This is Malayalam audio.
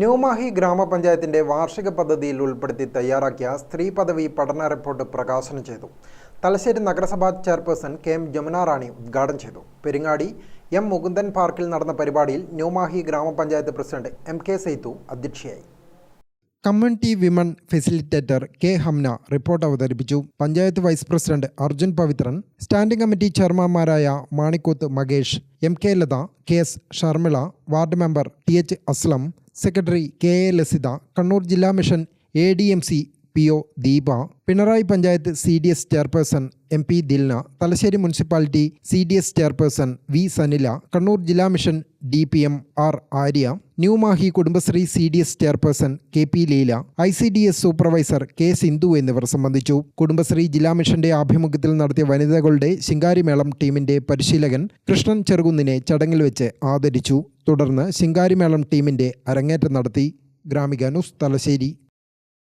ന്യൂമാഹി ഗ്രാമപഞ്ചായത്തിന്റെ വാർഷിക പദ്ധതിയിൽ ഉൾപ്പെടുത്തി തയ്യാറാക്കിയ സ്ത്രീ പദവി പഠന റിപ്പോർട്ട് പ്രകാശനം ചെയ്തു. തലശ്ശേരി നഗരസഭാ chairperson K M Jamuna Rani ഉദ്ഘാടനം ചെയ്തു. പെരിങ്ങാടി എം മുകുന്ദൻ പാർക്കിൽ നടന്ന പരിപാടിയിൽ ന്യൂമാഹി ഗ്രാമപഞ്ചായത്ത് പ്രസിഡന്റ് എം കെ സൈത്തു അധ്യക്ഷയായി. Community women facilitator K Hamna report അവതരിപ്പിച്ചു. Panchayat vice president Arjun Pavithran standing committee ചെയർമാൻമാരായ Manikkoth Makesh M K Latha K S Sharmila ward member T H Aslam secretary K A Lasitha Kannur ജില്ലാ mission A D M C P O Deepa Pinarayi panchayat C D S chairperson M P Dilna Thalassery municipality C D S chairperson V Sanila Kannur ജില്ലാ mission D P M R Arya New Mahe Kudumbashree C D S chairperson K P Leela I C D S supervisor K Sindhu എന്നിവർ സംബന്ധിച്ചു. കുടുംബശ്രീ ജില്ലാ മിഷന്റെ ആഭിമുഖ്യത്തിൽ നടത്തിയ വനിതകളുടെ ശിങ്കാരിമേളം ടീമിന്റെ പരിശീലകൻ കൃഷ്ണൻ ചെറുകുന്നിനെ ചടങ്ങിൽ വെച്ച് ആദരിച്ചു. തുടർന്ന് ശിങ്കാരിമേളം ടീമിന്റെ അരങ്ങേറ്റം നടത്തി. ഗ്രാമിക തലശ്ശേരി.